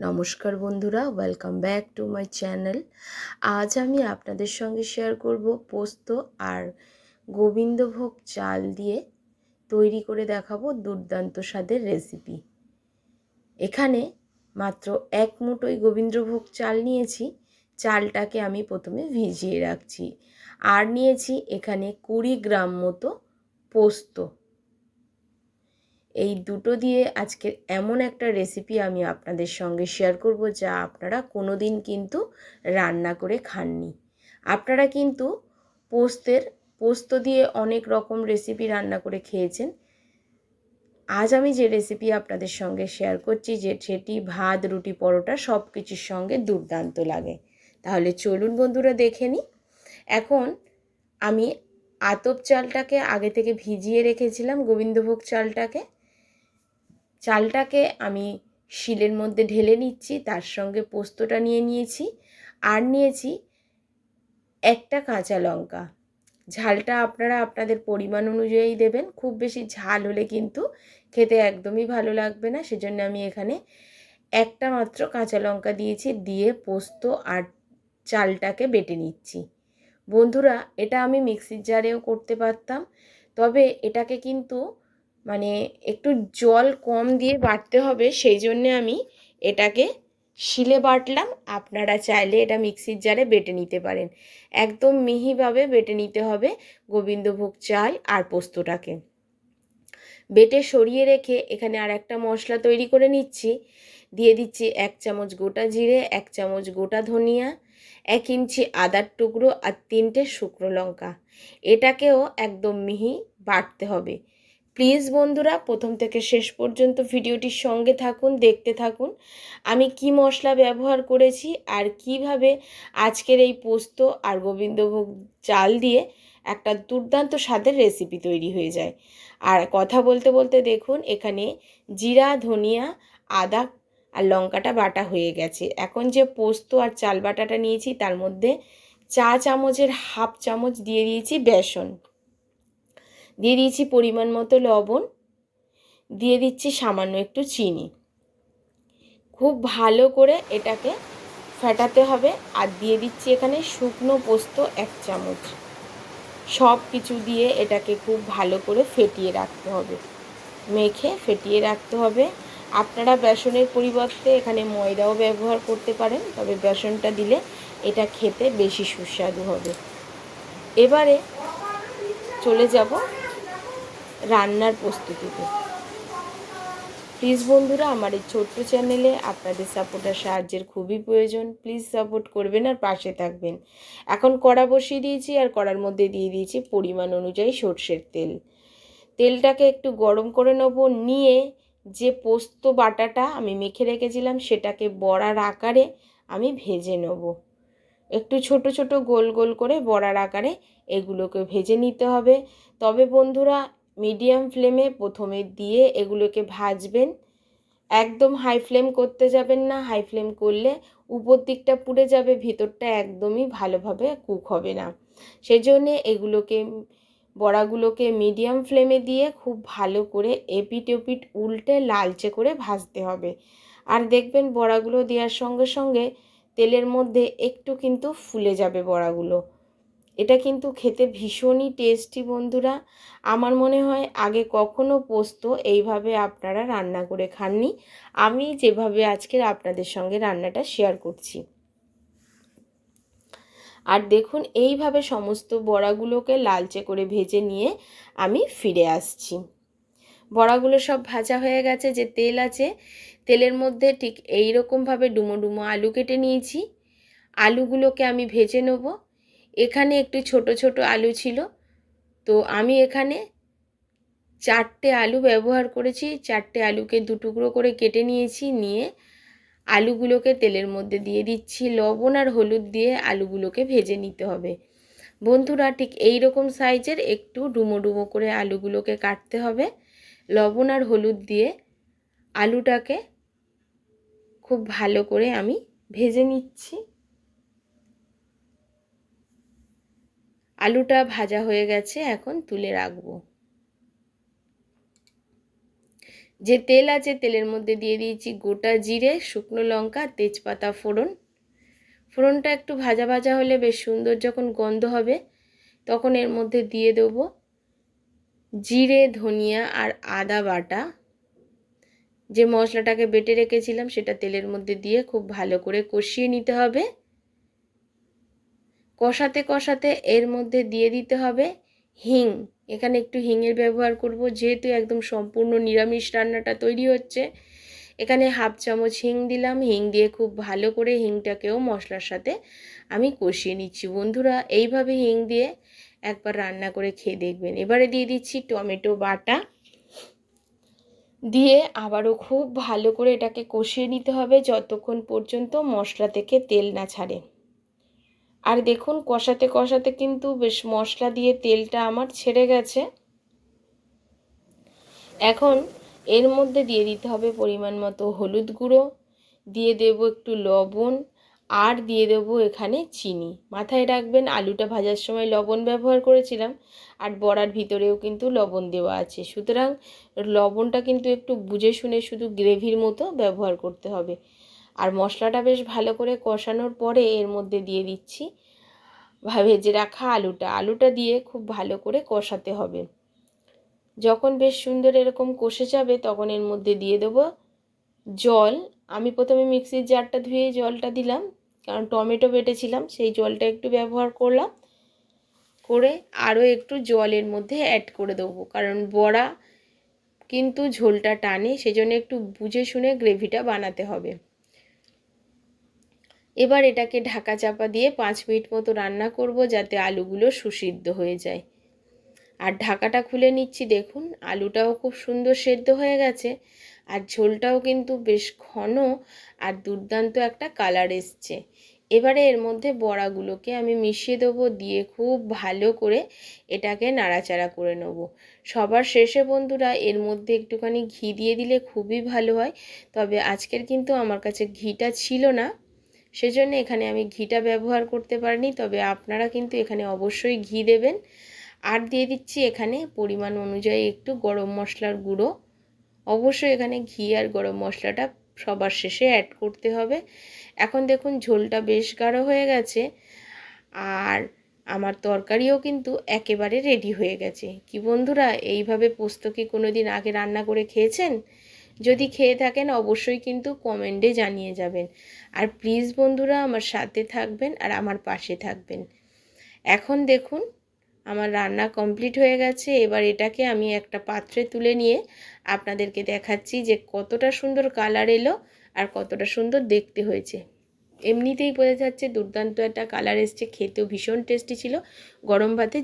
নমস্কার বন্ধুরা welcome back to my channel আজ আমি আপনাদের সঙ্গে শেয়ার করব পোস্ত আর গোবিন্দভোগ চাল দিয়ে তৈরি করে দেখাবো দুর্দান্ত স্বাদের রেসিপি এখানে মাত্র এক মুঠোই গোবিন্দভোগ চাল নিয়েছি, চালটাকে আমি প্রথমে ভিজিয়ে রাখছি। আর নিয়েছি এখানে কুড়ি গ্রাম মতো পোস্ত। এই দুটো দিয়ে আজকের এমন একটা রেসিপি আমি আপনাদের সঙ্গে শেয়ার করব যা আপনারা কোনো দিন কিন্তু রান্না করে খাননি। আপনারা কিন্তু পোস্তের, পোস্ত দিয়ে অনেক রকম রেসিপি রান্না করে খেয়েছেন। আজ আমি যে রেসিপি আপনাদের সঙ্গে শেয়ার করছি যে সেটি ভাত, রুটি, পরোটা সব কিছুর সঙ্গে দুর্দান্ত লাগে। তাহলে চলুন বন্ধুরা দেখে নিই এখন আমি আতপ চালটাকে আগে থেকে ভিজিয়ে রেখেছিলাম, গোবিন্দভোগ চালটাকে। চালটাকে আমি শিলের মধ্যে ঢেলে নিচ্ছি, তার সঙ্গে পোস্তটা নিয়ে নিয়েছি আর নিয়েছি একটা কাঁচা লঙ্কা। ঝালটা আপনারা আপনাদের পরিমাণ অনুযায়ী দেবেন, খুব বেশি ঝাল হলে কিন্তু খেতে একদমই ভালো লাগবে না। সেজন্য আমি এখানে একটা মাত্র কাঁচা লঙ্কা দিয়েছি, দিয়ে পোস্ত আর চালটাকে বেটে নিচ্ছি। বন্ধুরা, এটা আমি মিক্সির জারেও করতে পারতাম, তবে এটাকে কিন্তু মানে একটু জল কম দিয়ে বাটতে হবে, সেই জন্যে আমি এটাকে শিলে বাটলাম। আপনারা চাইলে এটা মিক্সির জারে বেটে নিতে পারেন। একদম মিহিভাবে বেটে নিতে হবে গোবিন্দভোগ চাল আর পোস্তটাকে। বেটে সরিয়ে রেখে এখানে আর একটা মশলা তৈরি করে নিচ্ছি। দিয়ে দিচ্ছি এক চামচ গোটা জিরে, এক চামচ গোটা ধনিয়া, এক ইঞ্চি আদার টুকরো আর তিনটে শুকনো লঙ্কা। এটাকেও একদম মিহি বাটতে হবে। প্লিজ বন্ধুরা, প্রথম থেকে শেষ পর্যন্ত ভিডিওটির সঙ্গে থাকুন, দেখতে থাকুন। আমি কি মশলা ব্যবহার করেছি আর কীভাবে আজকের এই পোস্ত আর গোবিন্দভোগ চাল দিয়ে একটা দুর্দান্ত স্বাদের রেসিপি তৈরি হয়ে যায়। আর কথা বলতে বলতে দেখুন, এখানে জিরা, ধনিয়া, আদা আর লঙ্কাটা বাটা হয়ে গেছে। এখন যে পোস্ত আর চাল বাটাটা নিয়েছি, তার মধ্যে চা চামচের হাফ চামচ দিয়ে দিয়েছি বেসন। দিয়ে দিয়েছি পরিমাণ মতো লবণ, দিয়ে দিচ্ছি সামান্য একটু চিনি। খুব ভালো করে এটাকে ফেটাতে হবে আর দিয়ে দিচ্ছি এখানে শুকনো পোস্ত এক চামচ। সব কিছু দিয়ে এটাকে খুব ভালো করে ফেটিয়ে রাখতে হবে। মেখে ফেটিয়ে রাখতে হবে। আপনারা বেসনের পরিবর্তে এখানে ময়দাও ব্যবহার করতে পারেন, তবে বেসনটা দিলে এটা খেতে বেশি সুস্বাদু হবে। এবারে চলে যাব রান্নার প্রস্তুতিতে। প্লিজ বন্ধুরা, আমার এই ছোট্ট চ্যানেলে আপনাদের সাপোর্ট আর সাহায্যের খুবই প্রয়োজন। প্লিজ সাপোর্ট করবেন আর পাশে থাকবেন। এখন কড়া বসিয়ে দিয়েছি আর কড়ার মধ্যে দিয়ে দিয়েছি পরিমাণ অনুযায়ী সর্ষের তেল। তেলটাকে একটু গরম করে নেব। নিয়ে যে পোস্ত বাটাটা আমি মেখে রেখেছিলাম, সেটাকে বড়ার আকারে আমি ভেজে নেব। একটু ছোট ছোট গোল গোল করে বড়ার আকারে এগুলোকে ভেজে নিতে হবে। তবে বন্ধুরা মিডিয়াম ফ্লেমে প্রথমে দিয়ে এগুলোকে ভাজবেন। একদম হাই ফ্লেম করতে যাবেন না। হাই ফ্লেম করলে উপর দিকটা পুড়ে যাবে, ভিতরটা একদমই ভালোভাবে কুক হবে না। সেই জন্যে এগুলোকে, বড়াগুলোকে মিডিয়াম ফ্লেমে দিয়ে খুব ভালো করে এপিট ওপিট উল্টে লালচে করে ভাজতে হবে। আর দেখবেন বড়াগুলো দেওয়ার সঙ্গে সঙ্গে তেলের মধ্যে একটু কিন্তু ফুলে যাবে বড়াগুলো। এটা কিন্তু খেতে ভীষণই টেস্টি বন্ধুরা। আমার মনে হয় আগে কখনো পোস্ত এইভাবে আপনারা রান্না করে খাননি। আমি যেভাবে আজকের আপনাদের সঙ্গে রান্নাটা শেয়ার করছি। আর দেখুন, এইভাবে সমস্ত বড়াগুলোকে লালচে করে ভেজে নিয়ে আমি ফিরে আসছি। বড়াগুলো সব ভাজা হয়ে গেছে, যে তেল আছে, তেলের মধ্যে ঠিক এই রকমভাবে ডুমো ডুমো আলু কেটে নিয়েছি। আলুগুলোকে আমি ভেজে নেব। এখানে একটু ছোট ছোট আলু ছিল। তো আমি এখানে চারটে আলু ব্যবহার করেছি। চারটে আলুকে দু টুকরো করে কেটে নিয়েছি, নিয়ে আলুগুলোকে তেলের মধ্যে দিয়ে দিচ্ছি। লবণ আর হলুদ দিয়ে আলুগুলোকে ভেজে নিতে হবে। বন্ধুরা, ঠিক এই রকম সাইজের একটু ডুমো ডুমো করে আলুগুলোকে কাটতে হবে। লবণ আর হলুদ দিয়ে আলুটাকে খুব ভালো করে আমি ভেজে নিচ্ছি। আলুটা ভাজা হয়ে গেছে, এখন তুলে রাখব। যে তেল আছে তেলের মধ্যে দিয়ে দিয়েছি গোটা জিরে, শুকনো লঙ্কা, তেজপাতা, ফোড়ন। ফোড়নটা একটু ভাজা ভাজা হলে বেশ সুন্দর যখন গন্ধ হবে, তখন এর মধ্যে দিয়ে দেব জিরে, ধনিয়া আর আদা বাটা। যে মশলাটাকে বেটে রেখেছিলাম সেটা তেলের মধ্যে দিয়ে খুব ভালো করে কষিয়ে নিতে হবে। কষাতে কষাতে এর মধ্যে দিয়ে দিতে হবে হিং। এখানে একটু হিংয়ের ব্যবহার করব, যেহেতু একদম সম্পূর্ণ নিরামিষ রান্নাটা তৈরি হচ্ছে। এখানে হাফ চামচ হিং দিলাম। হিং দিয়ে খুব ভালো করে হিংটাকেও মশলার সাথে আমি কষিয়ে নিচ্ছি। বন্ধুরা, এইভাবে হিং দিয়ে একবার রান্না করে খেয়ে দেখবেন। এবারে দিয়ে দিচ্ছি টমেটো বাটা। দিয়ে আবারও খুব ভালো করে এটাকে কষিয়ে নিতে হবে যতক্ষণ পর্যন্ত মশলা থেকে তেল না ছাড়ে। আর দেখুন, কষাতে কষাতে কিন্তু বেশ মশলা দিয়ে তেলটা আমার ছেড়ে গেছে। এখন এর মধ্যে দিয়ে দিতে হবে পরিমাণ মতো হলুদ গুঁড়ো, দিয়ে দেব একটু লবণ, আর দিয়ে দেব এখানে চিনি। মাথায় রাখবেন, আলুটা ভাজার সময় লবণ ব্যবহার করেছিলাম, আর বড়ার ভিতরেও কিন্তু লবণ দেওয়া আছে। সুতরাং লবণটা কিন্তু একটু বুঝে শুনে শুধু গ্রেভির মতো ব্যবহার করতে হবে। আর মশলাটা বেশ ভালো করে কষানোর পরে এর মধ্যে দিয়ে দিচ্ছি ভেজে রাখা আলুটা। আলুটা দিয়ে খুব ভালো করে কষাতে হবে। যখন বেশ সুন্দর এরকম কষে যাবে তখন এর মধ্যে দিয়ে দেব জল। আমি প্রথমে মিক্সির জারটা ধুয়ে জলটা দিলাম, কারণ টমেটো বেটেছিলাম, সেই জলটা একটু ব্যবহার করলাম। করে আরও একটু জলের মধ্যে অ্যাড করে দেবো, কারণ বড়া কিন্তু ঝোলটা টানে, সেজন্য একটু বুঝে শুনে গ্রেভিটা বানাতে হবে। এবার এটাকে ঢাকা চাপা দিয়ে পাঁচ মিনিট মতো রান্না করব যাতে আলুগুলো সুসিদ্ধ হয়ে যায়। আর ঢাকাটা খুলে নিচ্ছি দেখুন, আলুটাও খুব সুন্দর সেদ্ধ হয়ে গেছে আর ঝোলটাও কিন্তু বেশ ঘন আর দুর্দান্ত একটা কালার এসছে। এবারে এর মধ্যে বড়াগুলোকে আমি মিশিয়ে দেবো, দিয়ে খুব ভালো করে এটাকে নাড়াচাড়া করে নেব। সবার শেষে বন্ধুরা, এর মধ্যে একটুখানি ঘি দিয়ে দিলে খুবই ভালো হয়, তবে আজকের কিন্তু আমার কাছে ঘিটা ছিল না। সেজন্য এখানে আমি ঘিটা ব্যবহার করতে পারিনি, তবে আপনারা কিন্তু এখানে অবশ্যই ঘি দেবেন। আর দিয়ে দিচ্ছি এখানে পরিমাণ অনুযায়ী একটু গরম মশলার গুঁড়ো। অবশ্যই এখানে ঘি আর গরম মশলাটা সবার শেষে অ্যাড করতে হবে। এখন দেখুন ঝোলটা বেশ গাঢ় হয়ে গেছে, আর আমার তরকারিও কিন্তু একেবারে রেডি হয়ে গেছে। কি বন্ধুরা, এইভাবে পোস্ত কি কোনো দিন আগে রান্না করে খেয়েছেন? যদি খেয়ে থাকেন, অবশ্যই কিন্তু কমেন্টে জানিয়ে যাবেন। আর প্লিজ বন্ধুরা, আমার সাথে থাকবেন আর আমার পাশে থাকবেন। এখন দেখুন, আমার রান্না কমপ্লিট হয়ে গেছে। এবার এটাকে আমি একটা পাত্রে তুলে নিয়ে আপনাদেরকে দেখাচ্ছি যে কতটা সুন্দর কালার এলো আর কতটা সুন্দর দেখতে হয়েছে। এমনিতেই বোঝা যাচ্ছে দুর্দান্ত একটা কালার এসছে। খেতেও ভীষণ টেস্টি ছিল। গরম ভাতে